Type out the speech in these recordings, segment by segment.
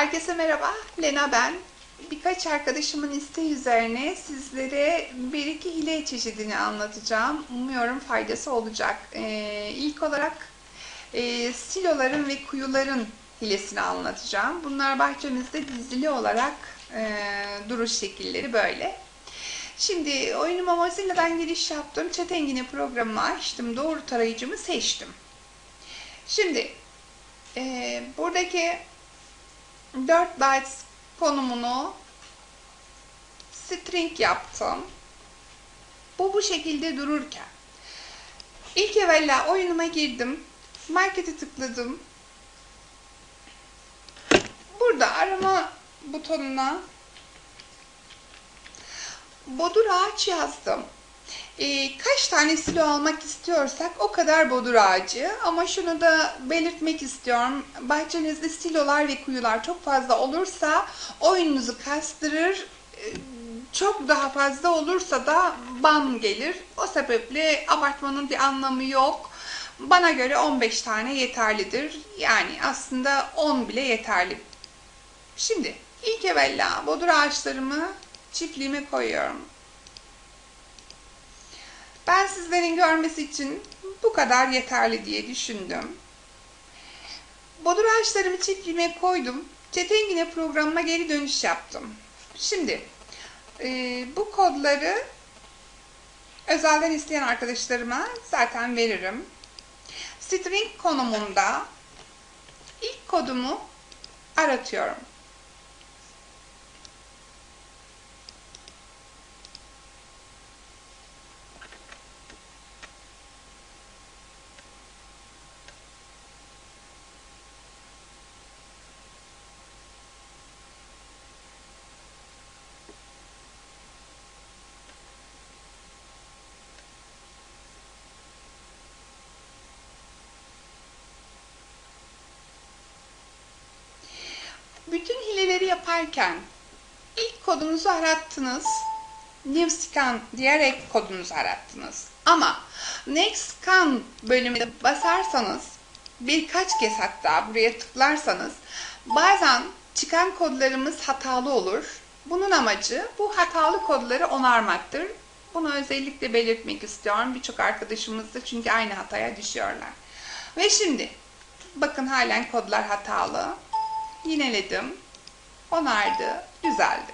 Herkese merhaba, Lena ben. Birkaç arkadaşımın isteği üzerine sizlere bir iki hile çeşidini anlatacağım. Umuyorum faydası olacak. Ee, ilk olarak e, siloların ve kuyuların hilesini anlatacağım. Bunlar bahçemizde dizili olarak e, duruş şekilleri böyle. Şimdi oyunuma Mozilla'dan giriş yaptım. Chat Engine programımı açtım. Doğru tarayıcımı seçtim. Şimdi e, buradaki 4 bytes konumunu string yaptım. Bu bu şekilde dururken ilk evvela oyunuma girdim. Market'e tıkladım. Burada arama butonuna bodur ağaç yazdım. E, kaç tane silo almak istiyorsak o kadar bodur ağacı. Ama şunu da belirtmek istiyorum. Bahçenizde silolar ve kuyular çok fazla olursa oyununuzu kastırır. E, çok daha fazla olursa da ban gelir. O sebeple abartmanın bir anlamı yok. Bana göre 15 tane yeterlidir. Yani aslında 10 bile yeterli. Şimdi ilk evvela bodur ağaçlarımı çiftliğime koyuyorum. Ben sizlerin görmesi için bu kadar yeterli diye düşündüm. Bodur ağaçlarımı çiftliğime koydum. Çetengine programıma geri dönüş yaptım. Şimdi e, bu kodları özelden isteyen arkadaşlarıma zaten veririm. String konumunda ilk kodumu aratıyorum. Bütün hileleri yaparken ilk kodunuzu arattınız. New scan diyerek kodunuzu arattınız. Ama next scan bölümüne basarsanız birkaç kez hatta buraya tıklarsanız bazen çıkan kodlarımız hatalı olur. Bunun amacı bu hatalı kodları onarmaktır. Bunu özellikle belirtmek istiyorum. Birçok arkadaşımız da çünkü aynı hataya düşüyorlar. Ve şimdi bakın halen kodlar hatalı. Yineledim. Onardı. Düzeldi.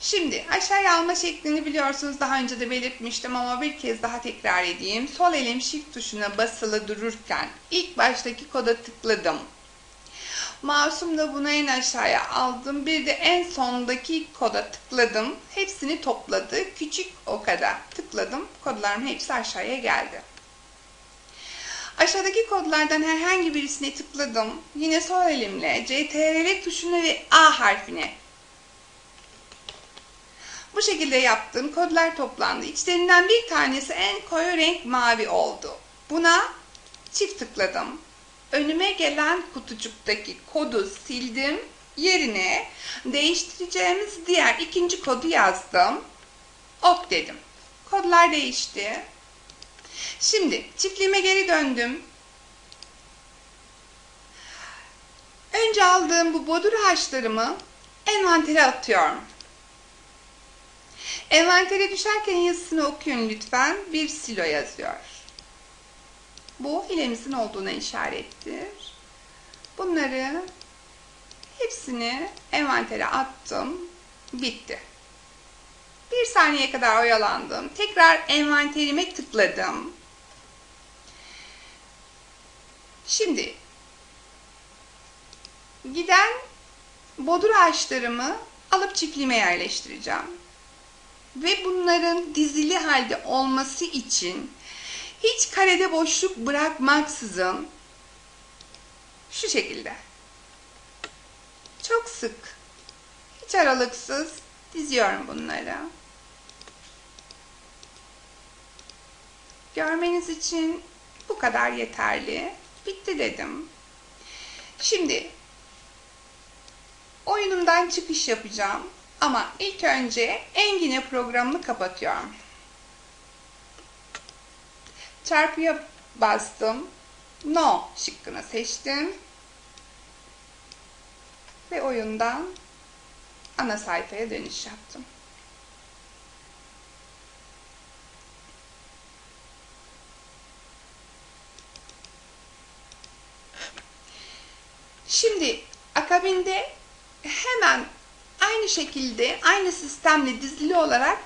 Şimdi aşağıya alma şeklini biliyorsunuz daha önce de belirtmiştim ama bir kez daha tekrar edeyim. Sol elim shift tuşuna basılı dururken ilk baştaki koda tıkladım. Mouse'umla bunu en aşağıya aldım. Bir de en sondaki koda tıkladım. Hepsini topladı. Küçük o kadar tıkladım. Kodlarım hepsi aşağıya geldi. Aşağıdaki kodlardan herhangi birisine tıkladım. Yine sol elimle CTRL tuşuna ve A harfine bu şekilde yaptım. Kodlar toplandı. İçlerinden bir tanesi en koyu renk mavi oldu. Buna çift tıkladım. Önüme gelen kutucuktaki kodu sildim. Yerine değiştireceğimiz diğer ikinci kodu yazdım. Ok dedim. Kodlar değişti. Şimdi çiftliğime geri döndüm. Önce aldığım bu bodur ağaçlarımı envantere atıyorum. Envantere düşerken yazısını okuyun lütfen. Bir silo yazıyor. Bu hilemizin olduğuna işarettir. Bunları hepsini envantere attım. Bitti. Bir saniye kadar oyalandım. Tekrar envanterime tıkladım. Şimdi giden bodur ağaçlarımı alıp çiftliğime yerleştireceğim. Ve bunların dizili halde olması için hiç karede boşluk bırakmaksızın şu şekilde çok sık hiç aralıksız diziyorum bunları. Görmeniz için bu kadar yeterli. Bitti dedim. Şimdi oyunumdan çıkış yapacağım. Ama ilk önce Engine programını kapatıyorum. Çarpıya bastım. No şıkkını seçtim. ve oyundan ana sayfaya dönüş yaptım. Şimdi akabinde hemen aynı şekilde aynı sistemle dizili olarak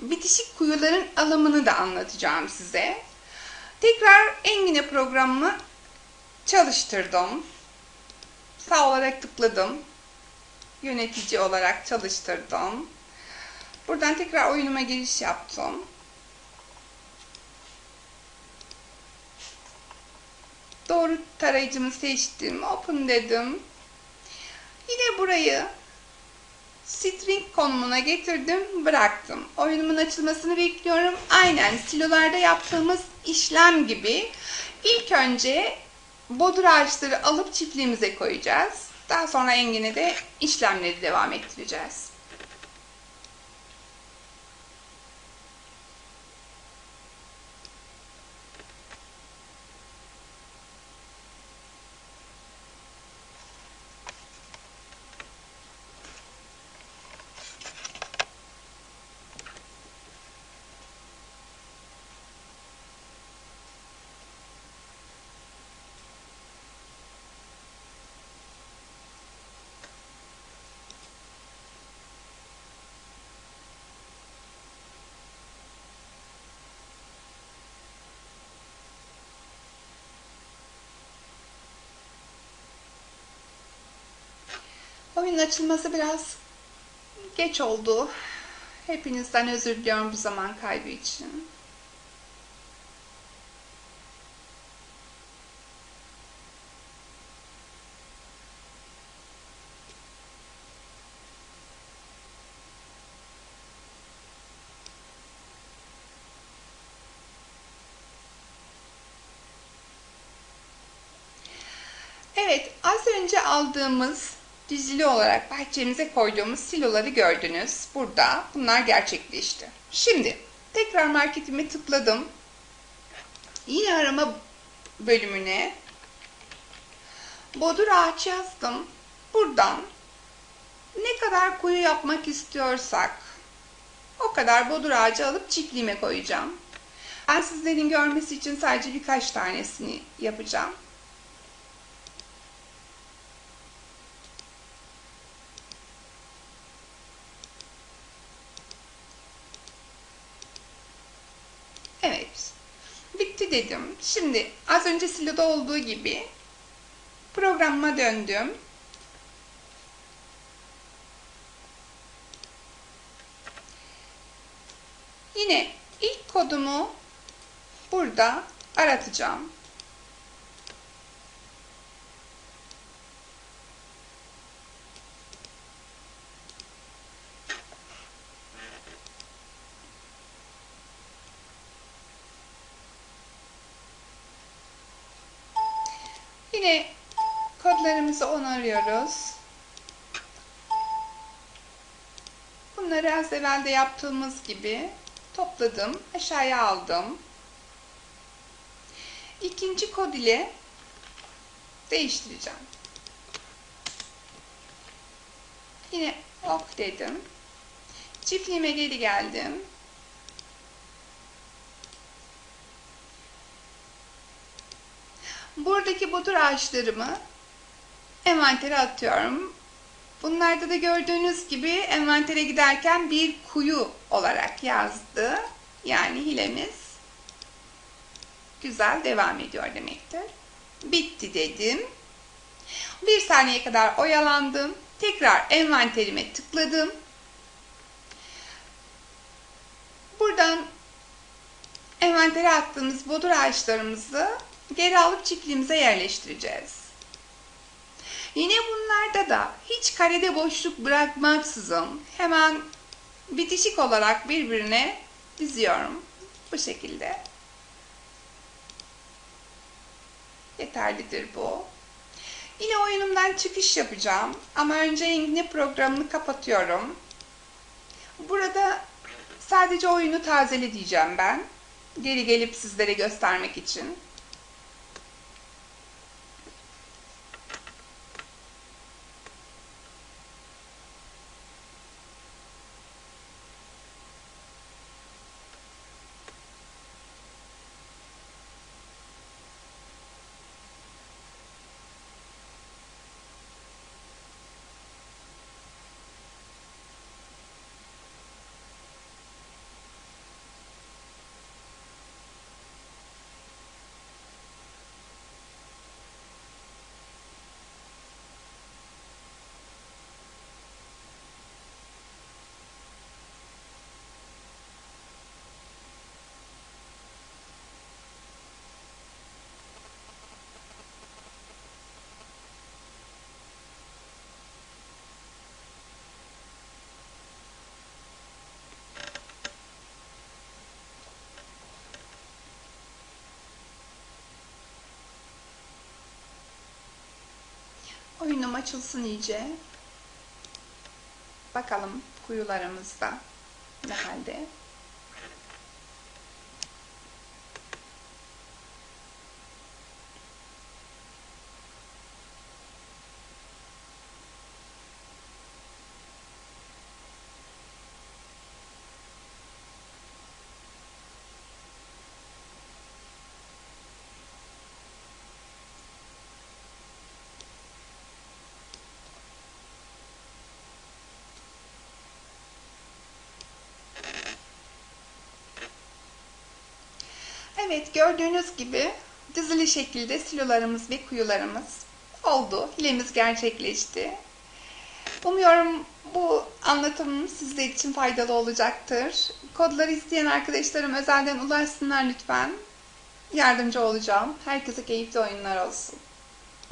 bitişik kuyuların alımını da anlatacağım size. Tekrar Engine programımı çalıştırdım. Sağ olarak tıkladım. Yönetici olarak çalıştırdım. Buradan tekrar oyunuma giriş yaptım. Doğru tarayıcımı seçtim. Open dedim. Yine burayı string konumuna getirdim, bıraktım. Oyunumun açılmasını bekliyorum. Aynen silolarda yaptığımız işlem gibi ilk önce bodur ağaçları alıp çiftliğimize koyacağız. Daha sonra engine de işlemleri devam ettireceğiz. Oyunun açılması biraz geç oldu. Hepinizden özür diliyorum bu zaman kaybı için. Evet, az önce aldığımız dizili olarak bahçemize koyduğumuz siloları gördünüz. Burada bunlar gerçekleşti. Şimdi tekrar marketime tıkladım. Yine arama bölümüne bodur ağaç yazdım. Buradan ne kadar kuyu yapmak istiyorsak o kadar bodur ağacı alıp çiftliğime koyacağım. Ben sizlerin görmesi için sadece birkaç tanesini yapacağım. Evet. Bitti dedim. Şimdi az önce siloda olduğu gibi programıma döndüm. Yine ilk kodumu burada aratacağım. Yine kodlarımızı onarıyoruz. Bunları az evvel de yaptığımız gibi topladım, aşağıya aldım. İkinci kod ile değiştireceğim. Yine ok dedim. Çiftliğime geri geldim. Buradaki bodur ağaçlarımı envantere atıyorum. Bunlarda da gördüğünüz gibi envantere giderken bir kuyu olarak yazdı. Yani hilemiz güzel devam ediyor demektir. Bitti dedim. Bir saniye kadar oyalandım. Tekrar envanterime tıkladım. Buradan envantere attığımız bodur ağaçlarımızı geri alıp çiftliğimize yerleştireceğiz. Yine bunlarda da hiç karede boşluk bırakmaksızın hemen bitişik olarak birbirine diziyorum. Bu şekilde. Yeterlidir bu. Yine oyunumdan çıkış yapacağım. Ama önce Engine programını kapatıyorum. Burada sadece oyunu tazele diyeceğim ben. Geri gelip sizlere göstermek için. Açılsın iyice. Bakalım kuyularımızda ne halde. Evet gördüğünüz gibi dizili şekilde silolarımız ve kuyularımız oldu. Hilemiz gerçekleşti. Umuyorum bu anlatımım sizler için faydalı olacaktır. Kodları isteyen arkadaşlarım özelden ulaşsınlar lütfen. Yardımcı olacağım. Herkese keyifli oyunlar olsun.